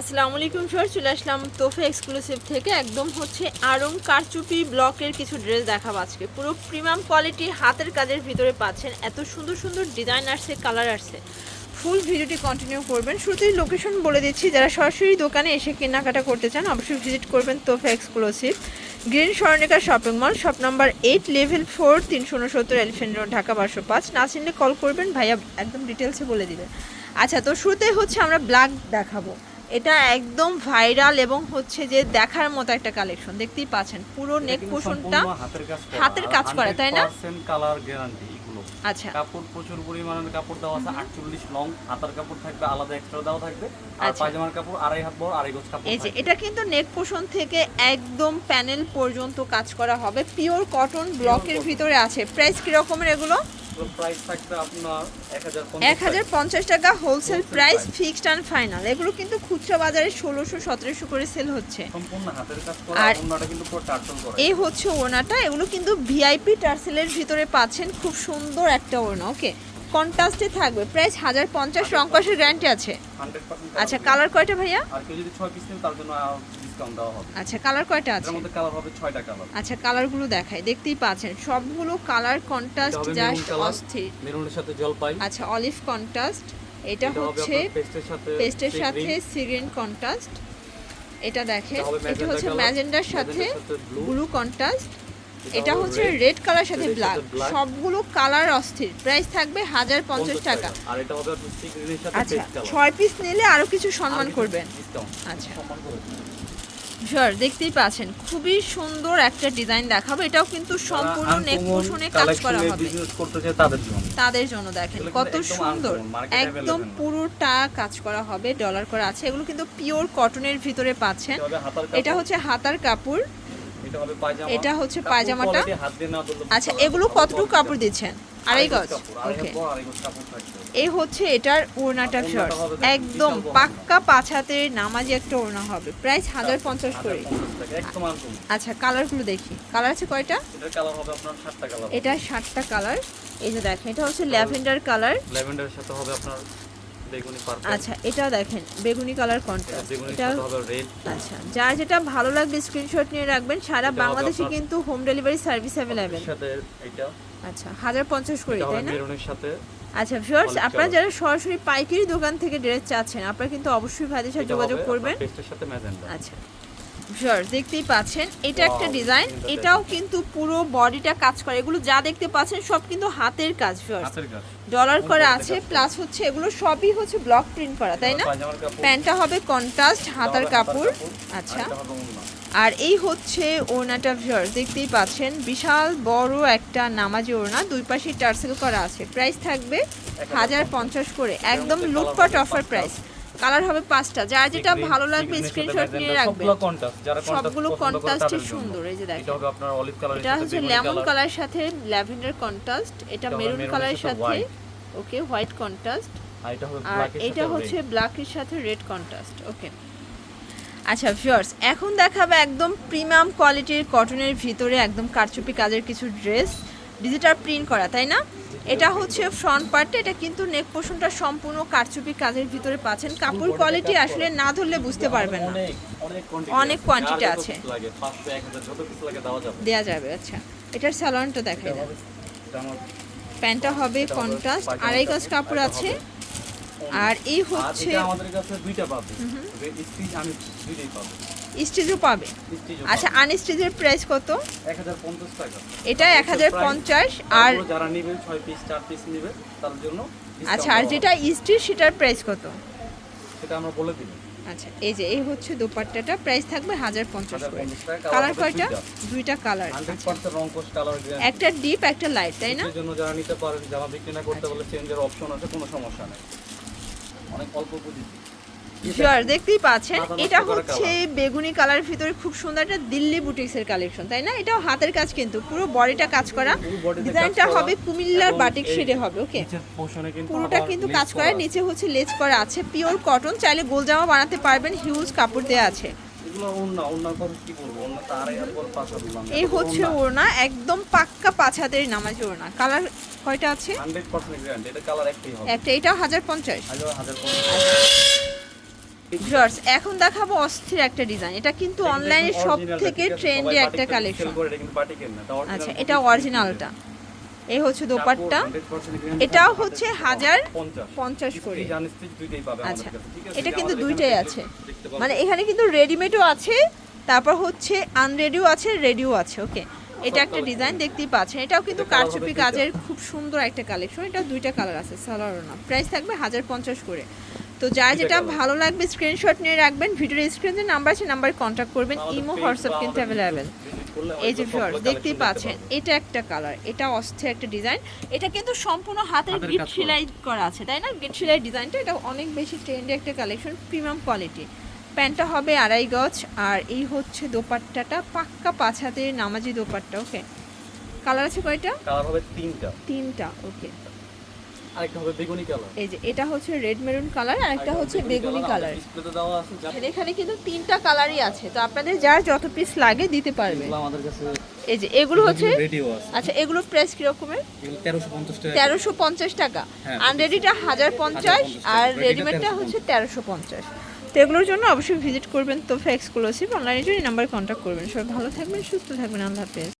আসসালামু আলাইকুম স্যার চলে আসলাম তোফে এক্সক্লুসিভ থেকে। একদম হচ্ছে আরং কারচুপি ব্লকের কিছু ড্রেস দেখাবো আজকে। পুরো প্রিমিয়াম কোয়ালিটি হাতের কাজের ভিতরে পাচ্ছেন। এত সুন্দর সুন্দর ডিজাইন আসছে কালার আসছে। ফুল ভিডিওটি কন্টিনিউ করবেন। শুরুতেই লোকেশন বলে দিচ্ছি, যারা সরাসরি দোকানে এসে কেনাকাটা করতে চান, অবশ্যই ভিজিট করবেন তোফে exclusive green Swarnika shopping mall shop number eight level four তিনশো উনসত্তর এলিফেন্ট রোড ঢাকা বারোশো পাঁচ। না চিনলে কল করবেন, ভাইয়া একদম ডিটেলসে বলে দিবেন আচ্ছা তো শুরুতে হচ্ছে আমরা ব্ল্যাক দেখাবো। এটা একদম ভাইরাল এবং হচ্ছে যে দেখার মতো একটা কালেকশন। দেখতেই পাচ্ছেন পুরো নেক পোষণটা হাতের কাজ করা। তাই না? কালার গ্যারান্টি আচ্ছা। কাপড় প্রচুর পরিমাণের কাপড় দেওয়া আছে 48 লং হাতার কাপড় থাকবে আলাদা এক্সট্রা দেওয়া থাকবে। আর আচ্ছা। পায়জামার কাপড় আড়াই হাত বড় আড়াই গজ কাপড় এই যে এটা কিন্তু নেক পোষণ থেকে একদম প্যানেল পর্যন্ত কাজ করা হবে। পিওর কটন ব্লকের ভিতরে আছে। প্রাইস কি রকমের এগুলো? প্রাইস থাকবে আপনার 1050 টাকা। হোলসেল প্রাইস ফিক্সড ফাইনাল এগুলো কিন্তু খুচরা বাজারে করে সেল হচ্ছে। সম্পূর্ণ হাতের কাজ করা আর- কিন্তু পুরো টার্টল করা। এই হচ্ছে ওড়নাটা এগুলো কিন্তু ভিআইপি টার্সেলের ভিতরে পাচ্ছেন খুব সুন্দর একটা ওড়না ওকে? কন্ট্রাস্টে থাকবে প্রাইস হাজার পঞ্চাশ রংকসের গ্যারান্টি আছে। আচ্ছা কালার কয়টা ভাইয়া? আর কেউ যদি 6 পিস নেন তার জন্য ডিসকাউন্ট দেওয়া হবে। আচ্ছা কালার কয়টা এর আছে? মধ্যে কালার হবে 6টা কালার আচ্ছা কালারগুলো দেখাই দেখতেই পাচ্ছেন সবগুলো কালার কন্ট্রাস্ট জাস্ট অস্থির। মেরুনের সাথে জলপাই। আচ্ছা অলিভ কন্ট্রাস্ট এটা হচ্ছে পেস্টের সাথে পেস্টের সাথে সিগ্রিন কন্ট্রাস্ট এটা দেখেন এটা হচ্ছে ম্যাজেন্ডার সাথে ব্লু কন্ট্রাস্ট এটা হচ্ছে রেড কালার সাথে ব্ল্যাক সবগুলো কালার অস্থির। প্রাইস থাকবে হাজার পঞ্চাশ টাকা। আচ্ছা ছয় পিস নিলে আরও কিছু সম্মান করবেন। আচ্ছা। শিওর দেখতেই পাচ্ছেন। খুবই সুন্দর একটা ডিজাইন দেখাবো। এটাও কিন্তু সম্পূর্ণ নেক পোষণে কাজ করা হবে। তাদের জন্য। দেখেন কত সুন্দর। একদম। পুরোটা কাজ করা হবে ডলার করা আছে। এগুলো কিন্তু পিওর কটনের ভিতরে পাচ্ছেন। এটা হচ্ছে হাতার কাপড়। এটা হচ্ছে পায়জামাটা। আচ্ছা এগুলো কতটুকু কাপড়? দিচ্ছেন? আড়াই গজ? ওকে। এই হচ্ছে এটার ওড়নাটা শর্ট একদম পাক্কা পাঁচ হাতের নামাজি একটা ওড়না হবে। প্রাইস হাজার পঞ্চাশ করে। 150 টাকা, একদম uncommon। আচ্ছা কালারগুলো দেখি। কালার আছে কয়টা? এটা সাতটা কালার। এই যে দেখেন এটা হচ্ছে ল্যাভেন্ডার কালার। ল্যাভেন্ডারের সাথে হবে আপনার বেগুনি আচ্ছা এটা দেখেন বেগুনি কালার কন্ট্রাস্ট এটা আচ্ছা যার যেটা ভালো লাগবে স্ক্রিনশট নিয়ে রাখবেন সারা বাংলাদেশে কিন্তু হোম ডেলিভারি সার্ভিস অ্যাভেলেবেল সাথে এটা আচ্ছা হাজার পঞ্চাশ করে তাই না? মেরুনের সাথে আচ্ছা ভিউয়ার্স আপনারা যারা সরাসরি পাইকারি দোকান থেকে ড্রেস চাচ্ছেন আপনারা কিন্তু অবশ্যই ভাইদের সাথে যোগাযোগ করবেন। আচ্ছা। ভিউয়ার্স দেখতেই পাচ্ছেন এটা একটা ডিজাইন এটাও কিন্তু পুরো বডিটা কাজ করে এগুলো যা দেখতে পাচ্ছেন সব কিন্তু হাতের কাজ ভিউয়ার্স ডলার করা আছে প্লাস হচ্ছে এগুলো সবই হচ্ছে ব্লক প্রিন্ট করা তাই না? প্যান্টটা হবে কন্ট্রাস্ট হাতার কাপড়। আচ্ছা। আর এই হচ্ছে ওড়নাটা ভিউয়ার্স দেখতেই পাচ্ছেন বিশাল বড় একটা নামাজি ওড়না দুই পাশে টার্সেল করা আছে। প্রাইস থাকবে হাজার পঞ্চাশ। করে একদম লুটপাট অফার প্রাইস কালার হবে পাঁচটা। যার যেটা ভালো লাগবে স্ক্রিনশট নিয়ে রাখবেন। সবগুলো contrast, যারা contrast সবগুলো পছন্দ করে কন্ট্রাস্টে তাদের জন্য। সুন্দর এই যে এটা দেখেন। হবে আপনার অলিভ কালারের এটা হচ্ছে লেমন কালার কালারের সাথে ল্যাভেন্ডার কন্ট্রাস্ট এটা এটা মেরুন কালারের সাথে ওকে হোয়াইট কন্ট্রাস্ট আর এটা এটা হচ্ছে। ব্ল্যাকের সাথে রেড কন্ট্রাস্ট ওকে আচ্ছা ভিউয়ার্স এখন দেখাবে একদম প্রিমিয়াম কোয়ালিটির কটনের ভিতরে একদম কারচুপি কাজের কিছু ড্রেস ডিজিটাল প্রিন্ট করা তাই না? এটা হচ্ছে ফ্রন্ট পার্টে এটা কিন্তু নেক পোর্শনটা সম্পূর্ণ কারচুপি কাজের ভিতরে পাচ্ছেন। কাপড় কোয়ালিটি আসলে না ধরলে বুঝতে পারবেন না। অনেক অনেক আছে। quantity যার যত আছে। piece লাগে 500 1000 যত পিস লাগে দেওয়া যাবে। দেয়া যাবে আচ্ছা। এটার স্যালোনটা দেখাই দেন। প্যান্টটা হবে কন্ট্রাস্ট আড়াই গজ কাপড়, আছে। আর এই হচ্ছে আমাদের কাছে দুইটা পাবে। আমি দুইটাই পাবো। স্টিচও পাবে। আচ্ছা আনস্টিচের প্রাইস কত? 1050 টাকা। এটা এক হাজার পঞ্চাশ আর যারা নেবে 6 পিস 4 পিস নেবে তার জন্য আচ্ছা আর যেটা স্টিচ সেটার প্রাইস কত? সেটা আমরা বলে দিই আচ্ছা এই যে এই হচ্ছে দোপাট্টাটা। প্রাইস থাকবে হাজার পঞ্চাশ করে। 1050 টাকা কালার কয়টা? দুইটা। কালার 100% রং কোশ কালার গ্যারান্টি একটা ডিপ একটা লাইট তাই না? এর জন্য যারা নিতে পারেন জামা বিক্রি না করতে বলে চেঞ্জের অপশন আছে কোনো সমস্যা নেই। অনেক অল্প পুঁজি শিওর দেখতেই পাচ্ছেন। এটা হচ্ছে বেগুনি কালারের ভিতরে খুব সুন্দর একটা দিল্লি বুটিক্সের কালেকশন তাই না? এটাও হাতের কাজ কিন্তু পুরো বডিটা কাজ করা। ডিজাইনটা হবে কুমিল্লার বাটিক শেডে হবে ওকে পুরোটা কিন্তু কাজ করা নিচে হচ্ছে লেজ করা আছে পিওর কটন চাইলে গোল জামা বানাতে পারবেন হিউজ কাপড় দেওয়া আছে। এই হচ্ছে ওড়না। একদম পাক্কা পাঁচ হাতের নামাজি ওড়না। কালার কয়টা আছে? 100% এটা কালার একটাই হবে। একটা এটাও হাজার পঞ্চাশ। হাজার পঞ্চাশ। ভিউয়ার্স এখন দেখাবো অস্থির একটা ডিজাইন এটা কিন্তু অনলাইনে সব থেকে ট্রেন্ডি একটা কালেকশন আচ্ছা এটা অরিজিনালটা এই হচ্ছে দোপাট্টা। এটাও হচ্ছে হাজার পঞ্চাশ। করে। আচ্ছা এটা কিন্তু দুইটাই আছে। মানে এখানে কিন্তু রেডিমেডও আছে তারপর হচ্ছে আনরেডিও আছে রেডিও আছে ওকে এটা একটা ডিজাইন দেখতেই পাচ্ছেন। এটাও কিন্তু কারচুপি কাজের খুব সুন্দর একটা কালেকশন এটা দুইটা কালার আছে সালোয়ারও না। প্রাইস থাকবে হাজার পঞ্চাশ করে। তো যা যেটা ভালো লাগবে স্ক্রিনশট নিয়ে রাখবেন। ভিডিওর স্ক্রিনে নাম্বার আছে নাম্বারে কন্ট্যাক্ট করবেন। ইমো হোয়াটসঅ্যাপ কিন্তু অ্যাভেলেবেল এই যে ভিউয়ার্স দেখতেই পাচ্ছেন এটা একটা কালার এটা অস্থির একটা ডিজাইন এটা কিন্তু সম্পূর্ণ হাতের গিট করা। সেলাই করা আছে তাই না? গিট সেলাই ডিজাইনটা এটা অনেক বেশি ট্রেন্ডি একটা কালেকশন প্রিমিয়াম কোয়ালিটি প্যান্টটা হবে আড়াই গজ আর এই হচ্ছে দোপাট্টাটা পাক্কা পাছাতে নামাজি দোপাট্টা ওকে কালার আছে কয়টা? কালার হবে তিনটা। তিনটা ওকে আরেকটা হবে বেগুনি কালার। এই যে এটা হচ্ছে রেড মেরুন কালার আর একটা হচ্ছে বেগুনি কালার। দেওয়া আছে এখানে কিন্তু তিনটা কালারই আছে তো আপনাদের যার যত পিস লাগে দিতে পারবে আমাদের কাছে এই যে এগুলো হচ্ছে আচ্ছা এগুলো প্রাইস এগুলো তেরোশো পঞ্চাশ টাকা। তেরোশো পঞ্চাশ টাকা। হ্যাঁ। আনরেডিটা হাজার পঞ্চাশ 1050 আর রেডিমেডটা হচ্ছে তেরোশো পঞ্চাশ। তো এগুলোর জন্য অবশ্যই ভিজিট করবেন তোফা এক্সক্লুসিভ অনলাইনে জন্য নাম্বার কন্ট্যাক্ট করবেন। সবাই ভালো থাকবেন সুস্থ থাকবেন আল্লাহ হাফেজ।